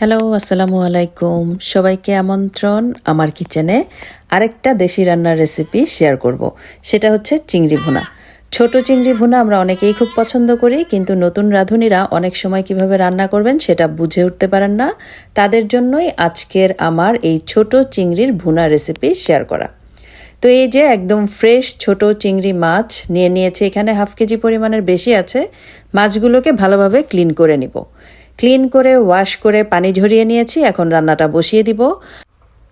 Hello, আসসালামু আলাইকুম। সবাইকে আমন্ত্রণ আমার কিচেনে আরেকটা দেশি রান্নার রেসিপি শেয়ার করব। সেটা হচ্ছে চিংড়ি ভুনা। ছোট চিংড়ি ভুনা আমরা অনেকেই খুব পছন্দ করি, কিন্তু নতুন রাঁধুনিরা অনেক সময় কীভাবে রান্না করবেন সেটা বুঝে উঠতে পারেন না। তাদের জন্যই আজকের আমার এই ছোট চিংড়ির ভুনা রেসিপি শেয়ার করা। তো এই যে একদম ফ্রেশ ছোট চিংড়ি মাছ নিয়ে নিয়েছি, এখানে হাফ কেজি পরিমাণের বেশি আছে। মাছগুলোকে ভালোভাবে ক্লিন করে নিব। ক্লিন করে, ওয়াশ করে, পানি ঝরিয়ে নিয়েছি। এখন রান্নাটা বসিয়ে দিব।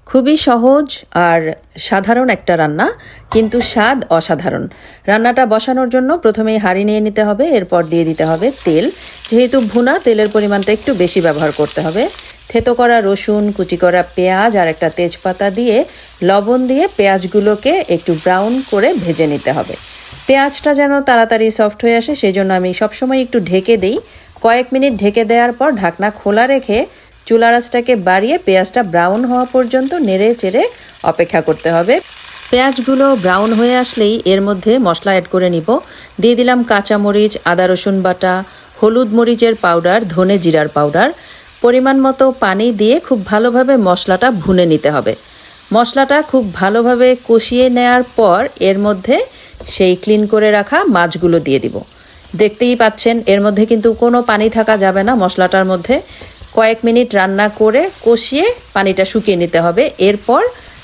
খুবই সহজ আর সাধারণ একটা রান্না, কিন্তু স্বাদ অসাধারণ। রান্নাটা বসানোর জন্য প্রথমেই হাঁড়ি নিয়ে নিতে হবে, এরপর দিয়ে দিতে হবে তেল। যেহেতু ভুনা, তেলের পরিমাণটা একটু বেশি ব্যবহার করতে হবে। থেতো করা রসুন, কুচি করা পেঁয়াজ আর একটা তেজপাতা দিয়ে লবণ দিয়ে পেঁয়াজগুলোকে একটু ব্রাউন করে ভেজে নিতে হবে। পেঁয়াজটা যেন তাড়াতাড়ি সফট হয়ে আসে সেই জন্য আমি সবসময় একটু ঢেকে দিই। কয়েক মিনিট ঢেকে দেওয়ার পর ঢাকনা খোলা রেখে চুলা রাসটাকে বাড়িয়ে পেঁয়াজটা ব্রাউন হওয়া পর্যন্ত নেড়ে চেড়ে অপেক্ষা করতে হবে। পেঁয়াজগুলো ব্রাউন হয়ে আসলেই এর মধ্যে মশলা অ্যাড করে নিব। দিয়ে দিলাম কাঁচামরিচ, আদা রসুন বাটা, হলুদ মরিচের পাউডার ধনে জিরার পাউডার পরিমাণ মতো পানি দিয়ে খুব ভালোভাবে মশলাটা ভুনে নিতে হবে। মশলাটা খুব ভালোভাবে কষিয়ে নেয়ার পর এর মধ্যে সেই ক্লিন করে রাখা মাছগুলো দিয়ে দিব। দেখতেই পাচ্ছেন, এর মধ্যে কিন্তু কোনো পানি থাকা যাবে না মশলাটার মধ্যে। কয়েক মিনিট রান্না করে কষিয়ে পানিটা শুকিয়ে নিতে হবে। এরপর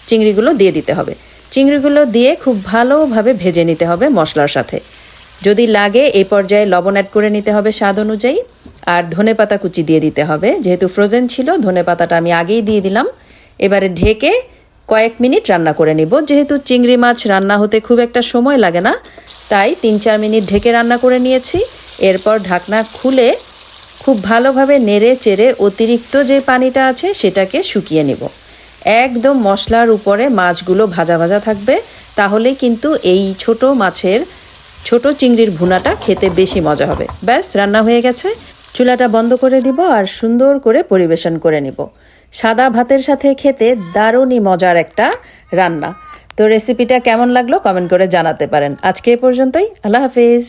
চিংড়িগুলো দিয়ে দিতে হবে। চিংড়িগুলো দিয়ে খুব ভালোভাবে ভেজে নিতে হবে মশলার সাথে। যদি লাগে, এই পর্যায়ে লবণ অ্যাড করে নিতে হবে স্বাদ অনুযায়ী। আর ধনে পাতা কুচি দিয়ে দিতে হবে। যেহেতু ফ্রোজেন ছিল, ধনে পাতাটা আমি আগেই দিয়ে দিলাম। এবারে ঢেকে কয়েক মিনিট রান্না করে নিব। যেহেতু চিংড়ি মাছ রান্না হতে খুব একটা সময় লাগে না তাই তিন চার মিনিট ঢেকে রান্না করে নিয়েছি। এরপর ঢাকনা খুলে খুব ভালোভাবে নেড়ে চেড়ে অতিরিক্ত যে পানিটা আছে সেটাকে শুকিয়ে নেব। একদম মশলার উপরে মাছগুলো ভাজা ভাজা থাকবে, তাহলে কিন্তু এই ছোট মাছের ছোট চিংড়ির ভুনাটা খেতে বেশি মজা হবে। ব্যাস, রান্না হয়ে গেছে। চুলাটা বন্ধ করে দিব আর সুন্দর করে পরিবেশন করে নিব। সাদা ভাতের সাথে খেতে দারুণই মজার একটা রান্না। তো রেসিপিটা কেমন লাগল? কমেন্ট করে জানাতে পারেন। আজকে এ পর্যন্তই। আল্লাহ হাফিজ।